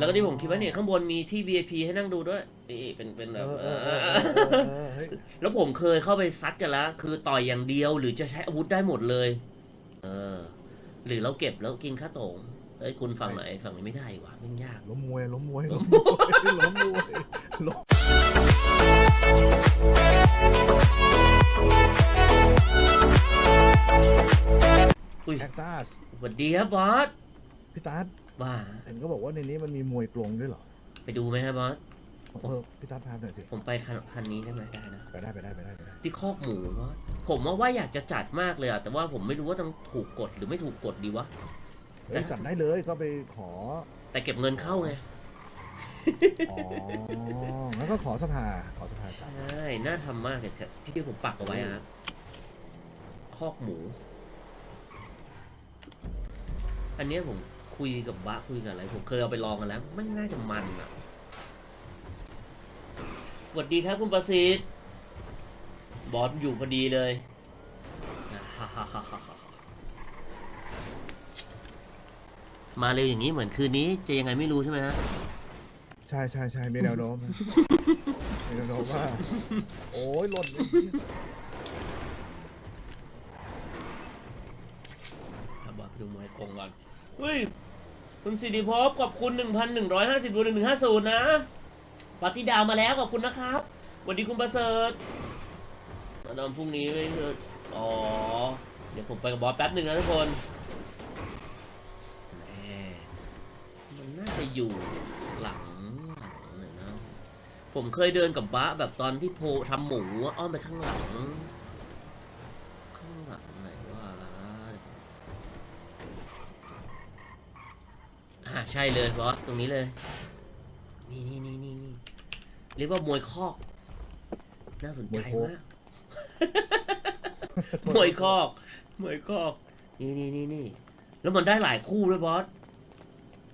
แล้วก็ที่ผมคิดว่าเนี่ยข้างบนมีที่ VIP ให้นั่งดูด้วยนี่เป็นเป็นแบเอบอเอเอออเออเออเออเฮ้ยแล้วผมเคยเข้าไปซัดกันแล้ว คือต่อยอย่างเดียวหรือจะใช้อาวุธได้หมดเลย เออ หรือเราเก็บแล้วกินค่าโตงเอ้ยคุณฝั่งไหนฝั่งนี้ไม่ได้วะไม่งยาก ล้มมวยล้มมวยล้มมวยล้มมวยล้มอุ้ยแอคตัสสวัสดีครับบอส พี่ตั๊ดว่าเห็นก็บอกว่าในนี้มันมีมวยกลงด้วยเหรอไปดูไหมครับบอส เออพี่ตั๊ดพาหน่อยสิผมไปคันคันนี้ได้ไหมได้นะ ไปได้ไปได้ไปได้ไปได้ที่คอกหมูบอสผมว่าว่าอยากจะจัดมากเลยอะแต่ว่าผมไม่รู้ว่าต้องถูกกฎหรือไม่ถูกกฎดีวะ เฮ้ยจัดได้เลยก็ไปขอ แต่เก็บเงินเข้าไง อ๋อ งั้นก็ขอสภา ขอสภาจัด ใช่ น่าทำมากเลยที่ที่ผมปักเอาไว้อะครับคอกหมู อันเนี้ยผม คุยกับบะคุยกับอะไร ผมเคยเอาไปลองกันแล้วไม่น่าจะมันอะสวัสดีครับคุณประสิทธิ์บอสอยู่พอดีเลยมาเร็วอย่างนี้เหมือนคืนนี้ จะยังไงไม่รู้ใช่ไหมฮะใช่ใช่ใช่มีแนวโน้มนะมีแนวโน้มว่าโอ้ยหล่นเลยครับบอกไปดูมวยกงก่อนเฮ้ย คุณสิริภพขอบคุณ 1,150ดู150 นะปาร์ตี้ดาวมาแล้วขอบคุณนะครับสวัสดีคุณประเสริฐมาดอมพรุ่งนี้ไม่เถอะอ๋อ เดี๋ยวผมไปกับบอสแป๊บหนึ่งนะทุกคนแหม่มันน่าจะอยู่หลังหลังหน่อยนะ ผมเคยเดินกับบะแบบตอนที่โพทำหมูอ้อมไปข้างหลัง ข้างหลังไหนว่าล่ะ อ่า ใช่เลยบอสตรงนี้เลย นี่นี่นี่นี่นี่เรียกว่ามวยคอก น่าสนใจมาก มวยคอก มวยคอก นี่นี่นี่นี่แล้วมันได้หลายคู่ด้วยบอส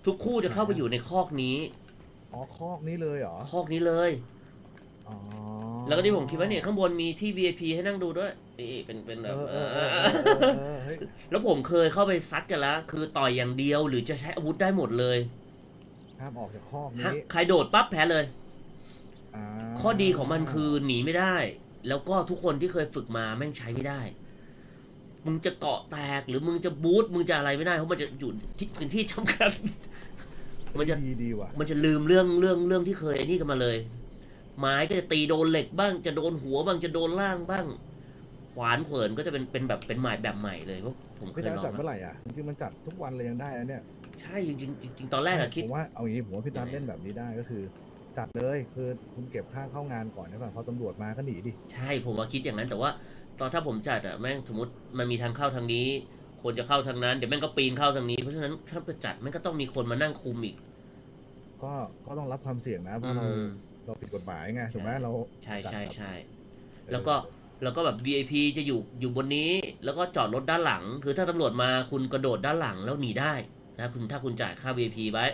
ทุกคู่จะเข้าไปอยู่ในคอกนี้ อ๋อคอกนี้เลยเหรอ คอกนี้เลย อ๋อ แล้วก็ที่ผมคิดว่าเนี่ยข้างบนมีที่ VIP ให้นั่งดูด้วย นี่เป็นเป็นแบบเออเออเออเออเออเฮ้ยแล้วผมเคยเข้าไปซัดกันแล้ว คือต่อยอย่างเดียวหรือจะใช้อาวุธได้หมดเลยห้ามออกจากคอกฮะนี้ใครโดดปั๊บแพ้เลยาข้อดีของมันคือหนีไม่ได้ แล้วก็ทุกคนที่เคยฝึกมาแม่งใช้ไม่ได้ มึงจะเกาะแตกหรือมึงจะบูทมึงจะอะไรไม่ได้เพราะมันจะอยู่ที่พื้นที่จำกัด มันจะ ดีดีว่ะมันจะลืมเรื่องเรื่องเรื่องที่เคยไอ้นี่กันมาเลย ไม้ก็จะตีโดนเหล็กบ้าง จะโดนหัวบ้างจะโดนล่างบ้าง ขวานเขวินก็จะเป็นเป็นแบบเป็นหมายแบบใหม่เลยเพราะผมเคพี่ยตั๊ดลองจัดเมื่อแล้วไหร่อะจริงๆมันจัดทุกวันเลยยังได้นะเนี่ยใช่จริงๆจริงๆตอนแรกอะคิด ผมว่าเอาอย่างนี้ผมว่าพี่ตั๊ดยังไง เล่นแบบนี้ได้ก็คือ จัดเลยคือคุณเก็บค่าเข้างานก่อนใช่ป่ะพอตำรวจมาก็หนีดิใช่ผมว่าคิดอย่างนั้นแต่ว่า ตอนถ้าผมจัดอะแม่งสมมติมันมีทางเข้าทางนี้ คนจะเข้าทางนั้นเดี๋ยวแม่งก็ปีนเข้าทางนี้เพราะฉะนั้นถ้าไปจัดแม่งก็ต้องมีคนมานั่งคุมอีกก็ก็ต้องรับความเสี่ยงนะเพราะเราอืม เราผิดกฎหมายไงถูกไหมใช่ เรา ใช่จัดใช่แบบใช่แล้วก็ แล้วก็แบบ VIP จะอยู่อยู่บนนี้ แล้วก็จอดรถด้านหลัง คือถ้าตำรวจมาคุณกระโดดด้านหลังแล้วหนีได้นะคุณถ้าคุณจ่ายค่า VIP ไว้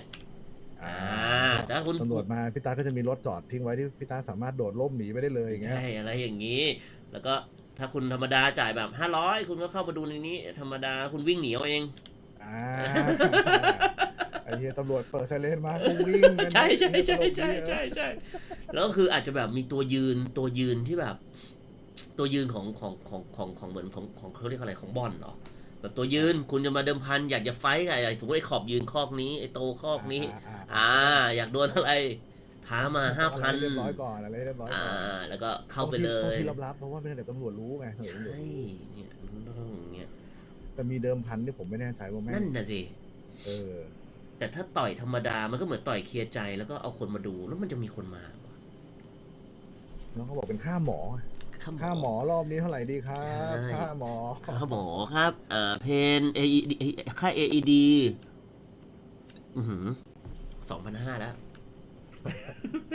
อ่าอ่าแต่ถ้าคุณตำรวจมาพี่ตาก็จะมีรถจอดทิ้งไว้ที่พี่ตาสามารถโดดร่มหนีไปได้เลยอย่างเงี้ยใช่อะไรอย่างนี้ แล้วก็ถ้าคุณธรรมดาจ่ายแบบ500คุณก็เข้ามาดูในนี้ ธรรมดาคุณวิ่งหนีเอาเองอ่าไอ้เหี้ยตำรวจเปิดไซเรนมาก็วิ่งกันใช่ใช่ใช่ตลกใช่ดีอะใช่ใช่แล้วก็คืออาจจะแบบมีตัวยืนตัวยืนที่แบบ ตัวยืนของของของของของเหมือนของของเขาเรียกอะไรของบอลเหรอแบบตัวยืนคุณจะมาเดิมพัน อยากจะไฟท์กับไอ้สมมติไอ้ขอบยืนคอกนี้ไอ้โตคอกนี้อ่าอ่า อยากโดนอะไรท้ามาห้าพันเรียบร้อยก่อนอะไรเรียบร้อยอ่าก่อนแล้วก็เข้าไปเลต้องยที่ลับๆเพราะว่าไม่งั้นเดี๋ยวตำรวจรู้ไงเฮ้ยใช่เนี่ยมันต้องอย่างเงี้ยแต่มีเดิมพันที่ผมไม่แน่ใจว่าแม่งนั่นน่ะสิเออ แต่ถ้าต่อยธรรมดามันก็เหมือนต่อยเคลียร์ใจแล้วก็เอาคนมาดูแล้วมันจะมีคนมา น้องเขาบอกเป็นค่าหมอ ค่าค่าหมอรอบนี้เท่าไหร่ดีครับ ใช่ ค่าหมอ ค่าหมอครับ เอ่อเพน AED ค่า AED อือหือสองพันห้าแล้ว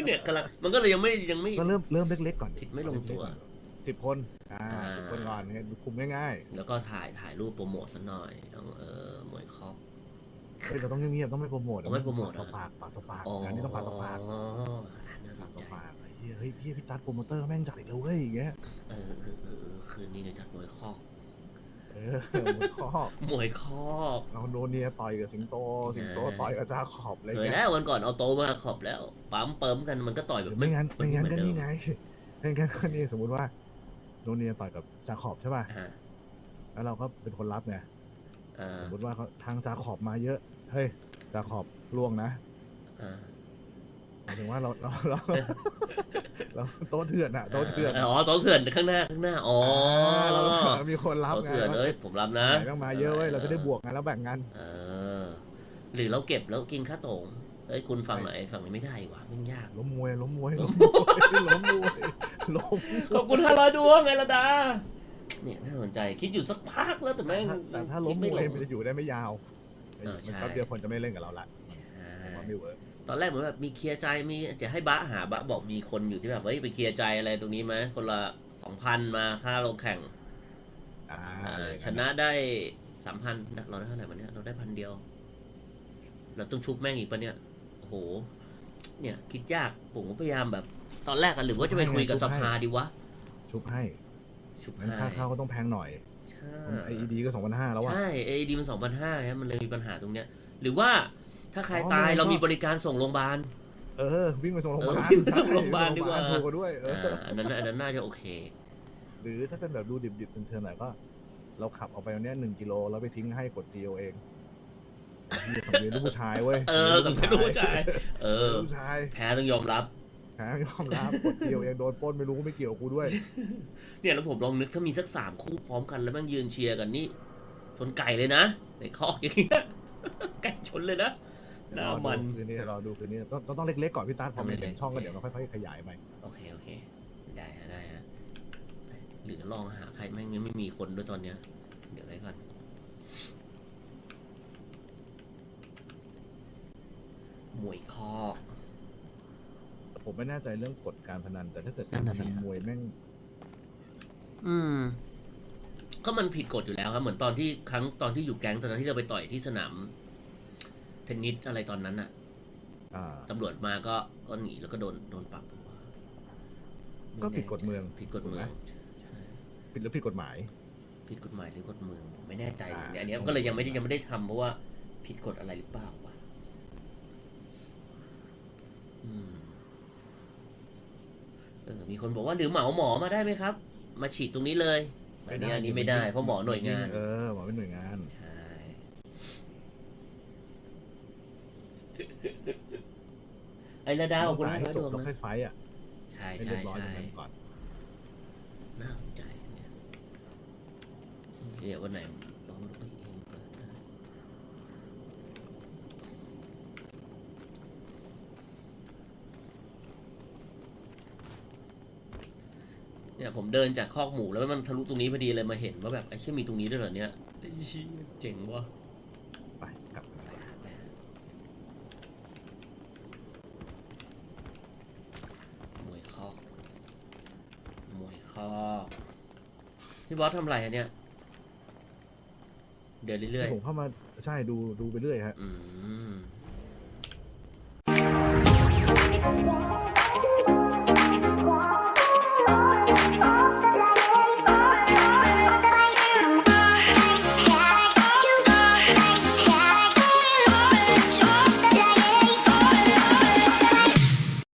เนี่ยกำลังมันก็เลยยังไม่ยังไม่ ก็เริ่มเริ่มเล็กๆก่อนติดไม่ลงตัว สิบคนอ่าอ่าสิบคนก่อนให้คุมง่ายแล้วก็ถ่ายถ่ายรูปโปรโมทสักหน่อยต้องเออมวยคอก ๆเฮ้ยเราต้องเงียบๆต้องไม่โปรโมทไม่โปรโมทปากต่อปากปากต่อปากอ๋ออันนี้ต้องปากต่อปากอ่าน่าสปากนต่อใจปากไอ้เหี้ ยเฮ้ยพี่พี่ตัดโปรโมเตอร์แม่งจัดอีกแล้วเว้ยอย่างเงี้ยเออเออเออเออคืนนี้เดี๋ยวจัดมวยคอกเอเออหมดข้อมวยคอกเราโดนเนียต่อยกับสิงโตสิงโตเออต่อยกับจาขอบอะไรเคยเงี้แล้ยววันก่อนเอาโตมาขอบแล้วปั๊มเปิมกันมันก็ต่อยแบบไม่งั้นไม่งั้นเหก็อเดินี่ไงไม่งั้นก็นี่สมมติว่าโดนเนียต่อยกับจาขอบใช่ป่ะอ่าแล้วเราก็เป็นคนรับไงอ่าสมมติว่าเขาทางจาขอบมาเยอะเฮ้ยจาขอบล่วงนะ อ่า หมายถึงว่าเราเราเราเราโต๊ะเถื่อนอะโต๊ะเถื่อนอ๋อโต๊ะเถื่อนข้างหน้าข้างหน้าอ๋อเรามีคนรับโต๊ะไงเถื่อนเอ้ยผมรับนะไหนต้องมาเยอะเว้ยเราจะได้บวกกันแล้วแบ่งกันเออหรือเราเก็บแล้วกินค่าโตงเอ้ยคุณฝั่งไหนฝั่งนี้ไม่ได้ว่ะมันยากล้มมวยล้มมวยล้มมวยล้มมวยล้มขอบคุณห้าร้อยดวงไงละดาเนี่ยน่าสนใจคิดอยู่สักพักแล้วแต่แม่งแต่ถ้าล้มมคิดวยไลมันจะอยู่ได้ไม่ยาวเออใช่มันแป๊บเดียวคนจะไม่เล่นกับเราละใช่ผมว่าไม่เวิร์ก ตอนแรกเหมือนแบบมีเคลียร์ใจมีจะให้บะหาบะบอกมีคนอยู่ที่แบบเฮ้ยไปเคลียร์ใจอะไรตรงนี้ไหมคนละสองพันมาค่าลงแข่งอ่าอ่าอะไรชนะได้สามพันเราได้เท่าไหร่วันนี้เราได้พันเดียว เราต้องชุบแม่งอีกปะเนี่ยโอ้โห เนี่ยคิดยากผมก็พยายามแบบ ตอนแรกอะหรือว่าจะไปคุยกับสภาดีวะชุบให้ชุบงั้นให้ค่าข้าวก็ต้องแพงหน่อยใช่ ไอเอดีก็สองพันห้าแล้วว่ะ ใช่เอดีมันสองพันห้าครับมันเลยมีปัญหาตรงเนี้ย หรือว่า ถ้าใครอ๋อตายมันก็เรามีบริการส่งโรงพยาบาล เออ วิ่งไปส่งโรงพยาบาลเออวิ่งไปส่งโรงพยาบาลดีกว่าโรงพยาบาลถูกกว่าด้วยเอออ่าอันนั้นอันนั้นน่าจะโอเค หรือถ้าเป็นแบบดูดิบๆเทินๆหน่อยก็ เราขับออกไปวันเนี้ยหนึ่งกิโลแล้วไปทิ้งให้กดจีโอเองมีสำเนียงลูกผู้ชายเว้ยเออสำเนียงลูกผู้ชาย เออลูกผู้ชายแพ้ต้องยอมรับหาไม่ยอมรับกดจีโอเองโดนปล้นไม่รู้ไม่เกี่ยวกับกูด้วย เนี่ยแล้วผมลองนึกถ้ามีสักสามคู่พร้อมกันแล้วแม่งยืนเชียร์กันนี่ชนไก่เลยนะในคอกอย่างเงี้ยไก่ชนเลยนะ หน้ามัน คืนนี้รอดูคืนนี้ต้องต้องต้องเล็กๆก่อนพี่ตาพอมันต้องเล็เห็กนๆช่องก็โอเคเดี๋ยวเราค่อยๆขยายไปโอเค โอเค ได้ฮะได้ฮะหรือลองหาใครแม่งยังไม่มีคนด้วยตอนเนี้ย เดี๋ยวไว้ก่อนมวยคอก ผมไม่แน่ใจเรื่องกฎการพนันแต่ถ้าเกิดนั่การนพน่ะสิ นันมวยแม่งอืม ก็มันผิดกฎอยู่แล้วครับ เหมือนตอนที่ครั้งตอนที่อยู่แก๊งตอนนั้นที่เราไปต่อยที่สนาม เทนนิสอะไรตอนนั้นน่ะอ่า ตำรวจมาก็ก็หนีแล้วก็โดนโดนปรับก็ผิดกฎเมืองผิดกฎเมืองถูกไหม ใช่ผิดหรือผิดกฎหมาย ผิดกฎหมายหรือกฎเมืองผมไม่แน่ใจอ่า เนี่ยอันเนี้ยก็เลยยังไม่ได้ยังไม่ได้ทำเพราะว่าผิดกฎอะไรหรือเปล่าวะอืมเออมีคนบอกว่าหรือเหมาหมอมาได้ไหมครับ มาฉีดตรงนี้เลยอันนี้อันนี้ไม่ได้เพราะหมอหน่วยงาน เออหมอเป็นหน่วยงาน ใช่ ไอ้ระดาขอบคุณจ่ายนะให้ดจบวงแล้วนะค่อยไฟต์อะใช่ให้ใช่เรียบร้อยใช่อย่างนั้นก่อน น่าสนใจเนี่ยเดี๋ยววันไหนลองไปเองเปิดได้เนี่ยผมเดินจากคอกหมูแล้วมันทะลุตรงนี้พอดีเลยมาเห็นว่าแบบไอ้เชี่ยมีตรงนี้ด้วยเหรอเนี่ยไอ้เชี่ยเจ๋งว่ะ ไปกลับ ไปหาไปหามวยคอกมวยคอก พี่บอสทำอะไรอะเนี่ย เดินเรื่อยผมเข้ามาใช่ดูดูไปเรื่อยฮะ ๆอืม